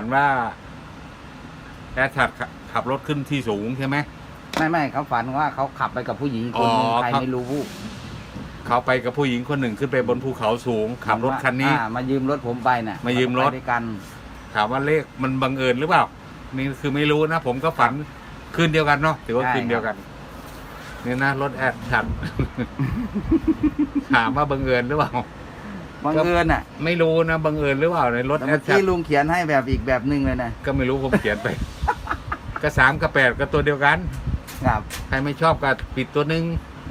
ฝันว่าแอดชัดขับรถขึ้นที่สูงใช่ไหม ไม่ไม่เขาฝันว่าเขาขับไปกับผู้หญิงคนหนึงอ๋อใครครับ ไม่รู้เขาไปกับผู้หญิงคนหนึ่งขึ้นไปบนภูเขาสูง ขับรถคันนี้ อ่ามายืมรถผมไปน่ะมายืมรถ ไปด้วยกันถามว่าเลขมันบังเอิญหรือเปล่า นี่คือไม่รู้นะ ผมก็ฝันคืนเดียวกันเนาะถือว่าใช่คืนเดียวกันนี่นะรถแอดชัด ถามว่าบังเอิญหรือเปล่า บังเอิญอะไม่รู้นะบังเอิญหรือเปล่าในรถแต่แอเมื่ดอชัดกี้ลุงเขียนให้แบบอีกแบบหนึ่งเลยนะก็ไม่รู้ผมเขียนไป ก็สามกับแปดก็ตัวเดียวกัน ครับใครไม่ชอบก็ปิดตัวหนึ่ง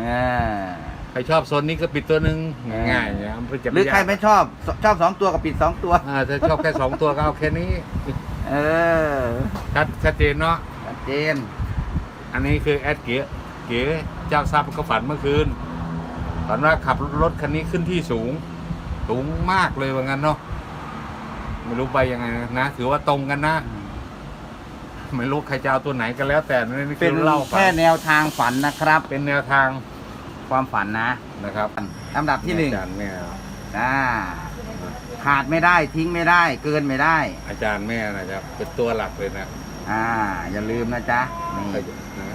อ่าใครชอบโซนนี้ก็ปิดตัวหนึ่งอ่าง่ายๆเนี่ยมันจะหรือใครไม่ยากชอบชอบสองตัวกับปิดสองตัว อ่าถ้าชอบแค่สองตัวก็เอาแค่นี้เออชัดชัดเจนเนาะชัดเจนอันนี้คือแอดเก๋เก๋เจ้าทรัพย์ก็ฝันเมื่อคืนฝันว่าขับรถคันนี้ขึ้นที่สูง สูงมากเลยว่างั้นเนาะไม่รู้ไปยังไงนะ ถือว่าตรงกันนะ ไม่รู้ใครจะเอาตัวไหนก็แล้ว แต่นี่เป็คืนอเล่าฝัแค่นแนวทางฝันนะครับ เป็นแนวทางความฝันนะนะครับลำดับที่หนึ่งอาจารย์แม่อ่าขาดไม่ได้ทิ้งไม่ได้ เกินไม่ได้ อาจารย์แม่นะครับ เป็นตัวหลักเลยนะอ่า อย่าลืมนะจ๊ะนี่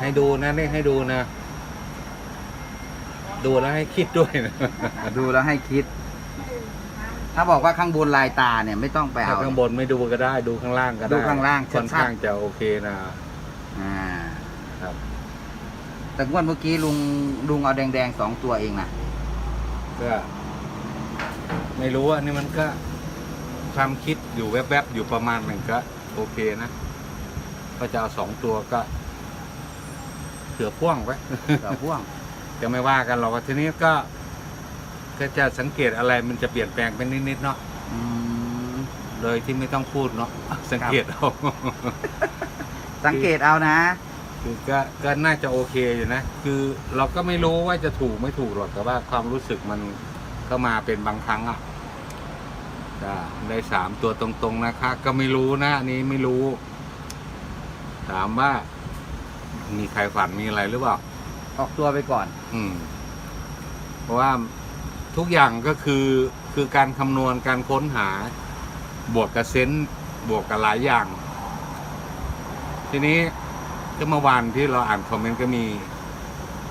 ให้ดูนะนี่ให้ดูนะ ดูแล้วให้คิดด้วยนะ ดูแล้วให้คิด ถ้าบอกว่าข้างบนลายตาเนี่ยไม่ต้องไปถ้าเอา ข้างบนไม่ดูก็ได้ดูข้างล่างก็ได้ดูข้างล่างค่อนชัดๆ ข้างจะโอเคนะอ่าครับแต่งวดเมื่อกี้ลุงลุงเอาแดงๆสองตัวเองนะก็ไม่รู้อันนี้มันก็ความคิดอยู่แวบๆอยู่ประมาณหนึ่งก็โอเคนะก็จะเอาสองตัวก็เสือพ่วงไว้ต่อพ่วง จะไม่ว่ากันหรอกทีนี้ก็ ก็จะสังเกตอะไรมันจะเปลี่ยนแปลงไปนิดๆเนาะอืมโดยที่ไม่ต้องพูดเนาะสังเกตเอาสังเกตเอานะ คือก็ก็น่าจะโอเคอยู่นะ คือเราก็ไม่รู้ว่าจะถูกไม่ถูกหรอกแต่ว่าความรู้สึกมันก็มาเป็นบางครั้งอะก็ได้สามตัวตรงๆนะคะ ก็ไม่รู้นะอันนี้ไม่รู้ ถามว่า มีใครฝันมีอะไรหรือเปล่า ออกตัวไปก่อน อืม เพราะว่า ทุกอย่างก็คือคือการคำนวณการค้นหาบวกกับเซนส์บวกกับหลายอย่าง ทีนี้ก็เมื่อวานที่เราอ่านคอมเมนต์ก็มี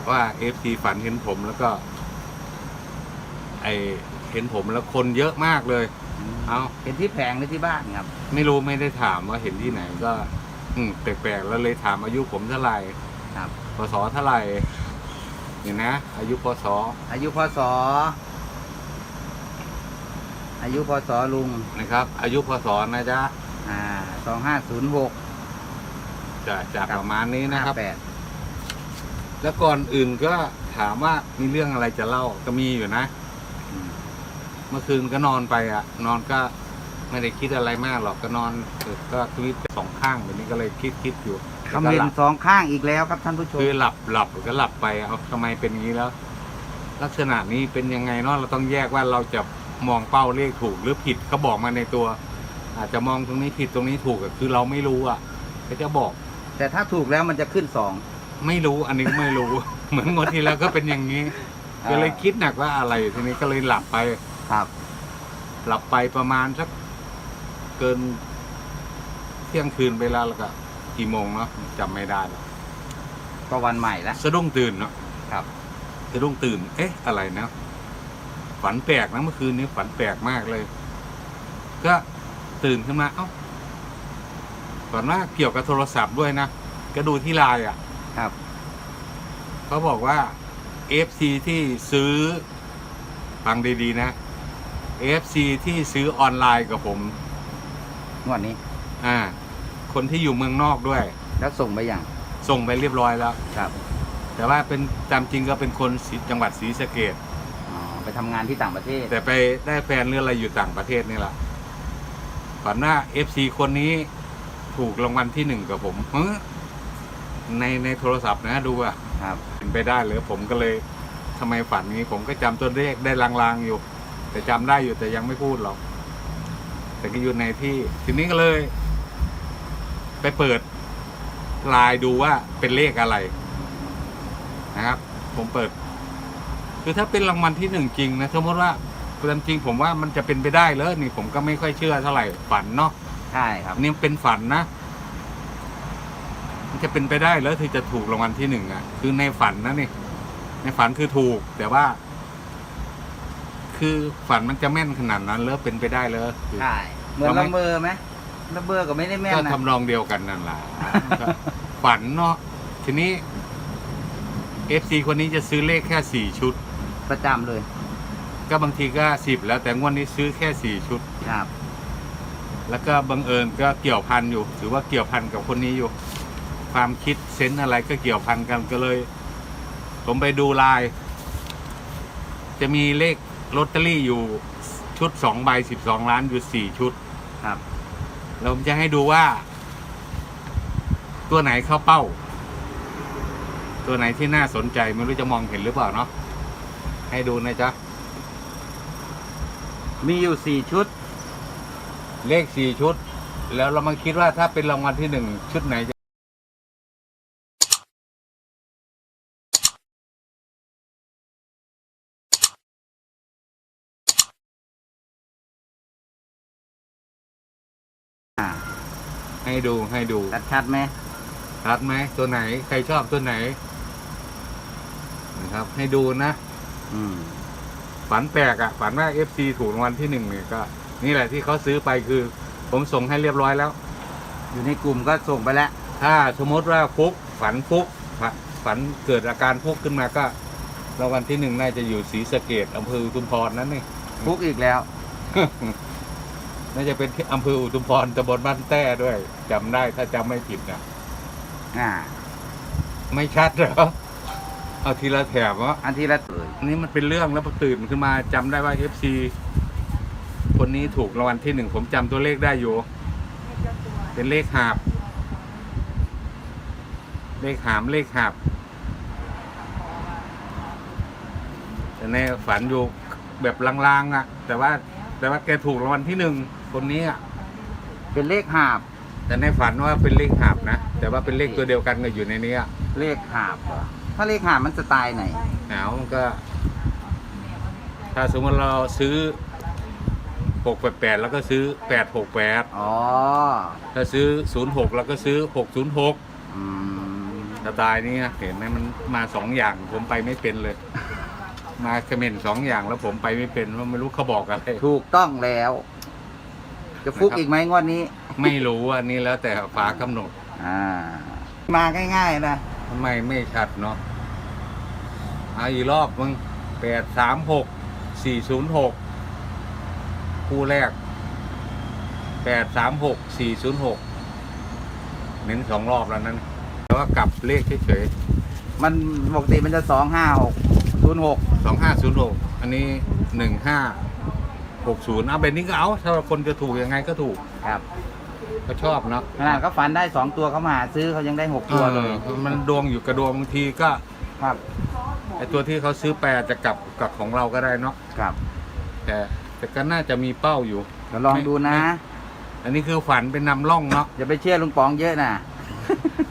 ว่าเอฟซีฝันเห็นผมแล้วก็ไอเห็นผมแล้วคนเยอะมากเลย เอาเห็นที่แผงหรือที่บ้านครับ ไม่รู้ไม่ได้ถามว่าเห็นที่ไหนก็ อืมแปลกๆแล้วเลยถามอายุผมเท่าไหร่ครับพศเท่าไหร่นี่นะ อายุพศอายุพศ อายุพศลุงนะครับ อายุพศนะจ๊ะอ่าสองห้าศูนย์หกจะจะครับประมาณนี้นะครับแปดแล้วก่อนอื่นก็ถามว่ามีเรื่องอะไรจะเล่าก็มีอยู่นะเมื่อคืนก็นอนไปอะ นอนก็ไม่ได้คิดอะไรมากหรอกก็นอนเออก็ทวิตไปสองข้างแบบนี้ก็เลยคิดคิดอยู่คำเรียนสองข้างอีกแล้วครับท่านผู้ชมคือหลับหลับก็หลับไปเอาทำไมเป็นอย่างนี้แล้ว ลักษณะนี้เป็นยังไงเนาะเราต้องแยกว่าเราจะ มองเป้าเลขถูกหรือผิดเขาบอกมาในตัว อาจจะมองตรงนี้ผิดตรงนี้ถูกอะคือเราไม่รู้อะเขาจะบอก แต่ถ้าถูกแล้วมันจะขึ้นสอง ไม่รู้อันนี้ก็ไม่รู้ เหมือนงวดที่แล้วก็เป็นอย่างนี้ อ่า ก็เลยคิดหนักว่าอะไรทีนี้ก็เลยหลับไป ครับ หลับไปประมาณสักเกินเที่ยงคืนไปแล้วแล้วก็กี่โมงเนาะจำไม่ได้แล้วก็วันใหม่แล้วสะดุ้งตื่นเนาะครับ สะดุ้งตื่น เอ๊ะ อะไรนะ ฝันแปลกนะเมื่อคืนนี้ฝันแปลกมากเลย ก็ตื่นขึ้นมา เอ้าฝันว่าเกี่ยวกับโทรศัพท์ด้วยนะก็ดูที่ไลน์อะ ครับเขาบอกว่า FC ที่ซื้อฟังดีๆนะ FC ที่ซื้อออนไลน์กับผม งวดนี้ อ่า คนที่อยู่เมืองนอกด้วย แล้วส่งไปอย่างส่งไปเรียบร้อยแล้ว ครับ แต่ว่าเป็นตามจริงก็เป็นคนศรีจังหวัดศรีสะเกดอ๋อไป ทำงานที่ต่างประเทศ แต่ไปได้แฟนเรื่องอะไรอยู่ต่างประเทศนี่แหละฝันว่า FC คนนี้ถูกรางวัลที่หนึ่งกับผมเฮ้ยในในโทรศัพท์นะดูอะครับ เป็นไปได้หรือผมก็เลยทำไมฝันนี้ผมก็จำตัวเลขได้ลางๆอยู่ แต่จำได้อยู่แต่ยังไม่พูดหรอก แต่ก็อยู่ในที่ ทีนี้ก็เลย ไปเปิดไลน์ดูว่าเป็นเลขอะไร นะครับ ผมเปิด คือถ้าเป็นรางวัลที่หนึ่งจริงนะสมมติว่าความจริงผมว่ามันจะเป็นไปได้เลยนี่ผมก็ไม่ค่อยเชื่อเท่าไหร่ฝันเนาะคใช่ครับอันนี้เป็นฝันนะมันจะเป็นไปได้แล้วที่จะถูกรางวัลที่หนึ่งอะ คือในฝันนะนี่ ในฝันคือถูก แต่ว่า คือฝันมันจะแม่นขนาดนั้นแล้วเป็นไปได้เลยคือใช่เหมือนเราไม่ละเมอไหมละเมอก็ไม่ได้แม่นก็นะทำนองเดียวกันนั่นแหละก็ฝันเนาะทีนี้เอฟซีคนนี้จะซื้อเลขแค่สี่ชุด ประจำเลยก็บางทีก็สิบแล้วแต่งวดนี้ซื้อแค่สี่ชุด ครับ แล้วก็บังเอิญก็เกี่ยวพันอยู่ ถือว่าเกี่ยวพันกับคนนี้อยู่ ความคิดเซนส์อะไรก็เกี่ยวพันกันก็เลย ผมไปดูไลาย จะมีเลขลอตเตอรี่อยู่ชุดสองใบสิบสองล้านอยู่สี่ชุดครับเราจะให้ดูว่า ตัวไหนเข้าเป้า ตัวไหนที่น่าสนใจไม่รู้จะมองเห็นหรือเปล่าเนาะ ให้ดูนะจ๊ะ มีอยู่สี่ชุด เลขสี่ชุด แล้วเรามาคิดว่าถ้าเป็นรางวัลที่หนึ่งชุดไหนจะอ่าให้ดูให้ดูชัดๆไหมชัดไหมตัวไหน ใครชอบตัวไหนนะครับ ให้ดูนะ อืม ฝันแปลกอะ่ะฝันว่าเอฟซีถูกรางวัลที่หนึ่งเนี่ยก็ นี่แหละที่เขาซื้อไปคือ ผมส่งให้เรียบร้อยแล้ว อยู่ในกลุ่มก็ส่งไปแล้วถ้าสมมติว่าฟุกฝันฟุกฝันฝันเกิดอาการฟุกขึ้นมาก็รางวัลที่หนึ่งน่าจะอยู่ศรีสะเกดอำเภออุทุมพรนั่นนี่ ฟุกอีกแล้ว น่าจะเป็นที่อำเภออุทุมพรตำบลบ้านแต้ด้วยจำได้ถ้าจำไม่ผิดนะอ่า ไม่ชัดเหรอ เอาทีละแถบวะอันที่ละเลยอันนี้มันเป็นเรื่องแล้วพอตื่นขึ้นมาจำได้ว่าเอฟซีคนนี้ถูกรางวัลที่หนึ่งผมจำตัวเลขได้อยู่ เป็นเลขหาบ เลขหามเลขหาบแต่ในฝันอยู่แบบลางๆอะ แต่ว่าแต่ว่าแกถูกรางวัลที่หนึ่งคนนี้อะเป็นเลขหาบ แต่ในฝันว่าเป็นเลขหาบนะแต่ว่าเป็นเลขตัวเดียวกันก็อยู่ในนี้อะเลขหาบเหรอ ถ้าเลขหาบมันสไตล์ไหนเอามันก็ ถ้าสมมติเราซื้อหกแปดแปดแล้วก็ซื้อแปดหกแปดอ๋อถ้าซื้อศูนย์หกแล้วก็ซื้อหกศูนย์หกอืมสไตล์นี้นะเห็นไหมมันมาสองอย่างผมไปไม่เป็นเลย มาเขม่นสองอย่างแล้วผมไปไม่เป็นว่าไม่รู้เขาบอกอะไร ถูกต้องแล้ว จะฟุกนะครับ อีกไหมงวดนี้ ไม่รู้อันนี้แล้วแต่ฟ้ากำหนด อ่า มาง่ายๆนะ ทำไมไม่ชัดเนาะเอาอีกรอบมึงแปดสามหกสี่ศูนย์หกคู่แรกแปดสามหกสี่ศูนย์หกเน้นสองรอบแล้วนั้นแต่ว่ากลับเลขเฉยมันปกติมันจะสองห้าหกศูนย์หกๆสองห้าศูนย์หกอันนี้หนึ่งห้าหกศูนย์เอาแบบนี้ก็เอาถ้าคนจะถูกยังไงก็ถูก ครับ ก็ชอบเนาะขนาดเขาฝันได้สองตัวเขามาหาซื้อเขายังได้หกตัวเลยออมันดวงอยู่กระดวงบางทีก็ครับไอตัวที่เขาซื้อแปรจะกลับกับของเราก็ได้เนาะครับ แต่แต่ก็น่าจะมีเป้าอยู่เดี๋ยวลองดูนะ อันนี้คือฝันเป็นนำร่องเนาะอย่าไปเชื่อลุงป๋องเยอะนะ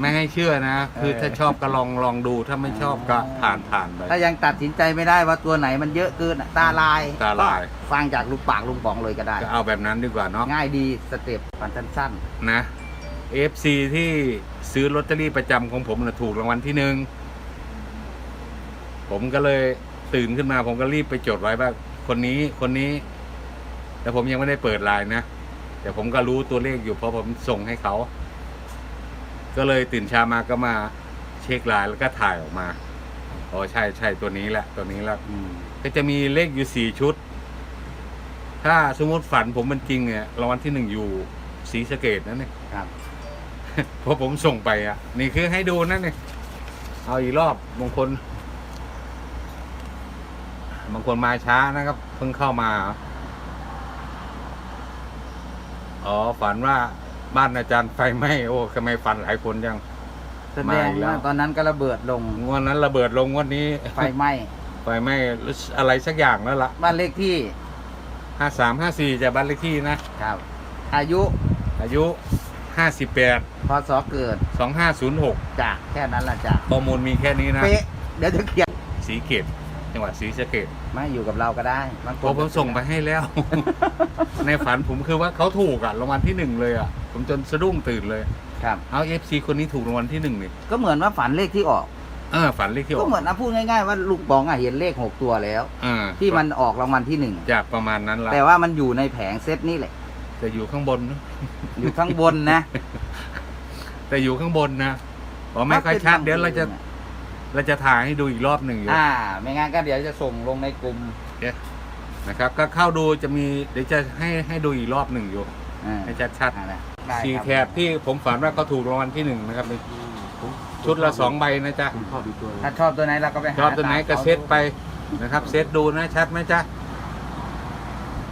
ไม่ให้เชื่อนะ คือเออถ้าชอบก็ลองลองดูถ้าไม่ชอบก็ผ่านผ่านไป ถ้ายังตัดสินใจไม่ได้ว่าตัวไหนมันเยอะเกินอะตาลายตาลาย ก็ฟังจากลุงปากลุงป๋องเลยก็ได้ ก็เอาแบบนั้นดีกว่าเนาะง่ายดีสเต็ปฝันสั้นนะ FC ที่ซื้อลอตเตอรี่ประจำของผมนะถูกรางวัลที่หนึ่งผมก็เลยตื่นขึ้นมา ผมก็รีบไปจดไว้ว่าคนนี้คนนี้ แต่ผมยังไม่ได้เปิดไลน์นะแต่ผมก็รู้ตัวเลขอยู่เพราะผมส่งให้เขา ก็เลยตื่นเช้ามาก็มาเช็คไลน์แล้วก็ถ่ายออกมาอ๋อใช่ใช่ตัวนี้แหละตัวนี้แหละๆอืมก็จะมีเลขอยู่สี่ชุด ถ้าสมมติฝันผมมันจริงเนี่ยรางวัลที่หนึ่งอยู่ศรีสะเกดนั่นเนี่ย ครับ เพราะผมส่งไปอะ นี่คือให้ดูนั่นเนี่ยเอาอีกรอบบางคนบางคนมาช้านะครับ เพิ่งเข้ามา อ๋อฝันว่า บ้านอาจารย์ไฟไหม้โอ้ทำไมฝันหลายคนจัง แสดงมาอีกแล้วว่าตอนนั้นก็ระเบิดลงงวดนั้นระเบิดลงงวันนี้ไฟไหม้ไฟไหม้อะไรสักอย่างแล้วล่ะบ้านเลขที่ห้าสามห้าสี่จะบ้านเลขที่นะครับ อายุอายุห้าสิบแปดพศเกิดสองห้าศูนย์หกจากแค่นั้นละจ้ะข้อมูลมีแค่นี้นะเป๊ะเดี๋ยวจะเขียนสีเกต จังหวัดศรีสะเกดไม่อยู่กับเราก็ได้บางคพอนผมส่งไปให้แล้ว ในฝันผมคือว่าเขาถูกอะรางวัลที่หนึ่งเลยอะผมจนสะดุ้งตื่นเลย ครับ เอาเอฟซีคนนี้ถูกรางวัลที่หนึ่งนี่ก็เหมือนว่าฝันเลขที่ออก เออฝันเลขที่อก็อกเหมือนนะพูดง่ายๆว่าลุงบองอะเห็นเลขหกตัวแล้วอ่าที่มันออกรางวัลที่หนึ่งจากประมาณนั้นละแต่ว่ามันอยู่ในแผงเซตนี่แหละ แต่อยู่ข้างบนนะอยู่ข้างบนนะแต่อยู่ข้างบนนะอ๋อไม่ค่อยชัดเดี๋ยวเราจะ เราจะถ่ายให้ดูอีกรอบหนึ่งอยู่อ่า ไม่งั้นก็เดี๋ยวจะส่งลงในกลุ่มนะครับ ก็เข้าดูจะมีเดี๋ยวจะให้ให้ดูอีกรอบหนึ่งอยู่อ่าให้ชัดอ่าได้ๆสี่ครับแถบที่ผมฝันว่าเขาถูกรางวัลที่หนึ่งนะครับชุดละสองใบนะจ๊ะผมชอบอีกตัวถ้าชอบตัวไหนเราก็ไปหาชอบตัวไหนก็ตามขาเซตไปนะครับเซตดูนะชัดไหมจ๊ะ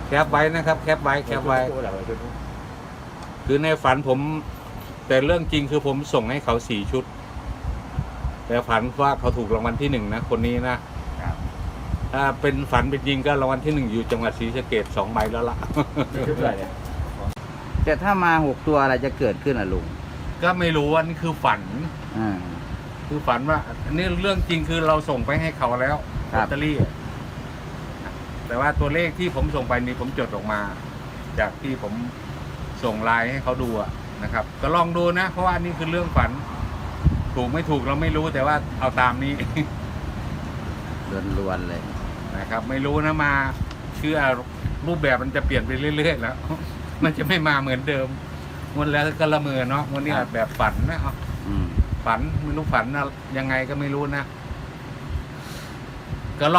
แคปไว้นะครับ แคปไว้แคปไว้ คือในฝันผม แต่เรื่องจริงคือผมส่งให้เขาสี่ชุด แต่ฝันว่าเขาถูกรางวัลที่หนึ่งนะคนนี้นะครับถ้าเป็นฝันเป็นจริงก็รางวัลที่หนึ่งอยู่จังหวัดศรีสะเกดสองใบแล้วล่ะแต่ถ้ามาหกตัวอะไรจะเกิดขึ้นอะลุงก็ไม่รู้ว่านี่คือฝันอ่าคือฝันว่าอันนี้เรื่องจริงคือเราส่งไปให้เขาแล้วครัลอบตเตอรี่อะแต่ว่าตัวเลขที่ผมส่งไปนี่ผมจดออกมา จากที่ผมส่งไลน์ให้เขาดูอะนะครับ ก็ลองดูนะ เพราะว่านี่คือเรื่องฝัน ถูกไม่ถูกเราไม่รู้แต่ว่าเอาตามนี้ ล้วนๆเลย นะครับ ไม่รู้นะมาคือรูปแบบมันจะเปลี่ยนไปเรื่อย ๆ แล้ว มันจะไม่มาเหมือนเดิมวันแล้วก็ละเมอเนาะวันนี้ครับแบบฝันนะเอาอืม ฝันไม่รู้ฝันนะยังไงก็ไม่รู้นะก็ลอง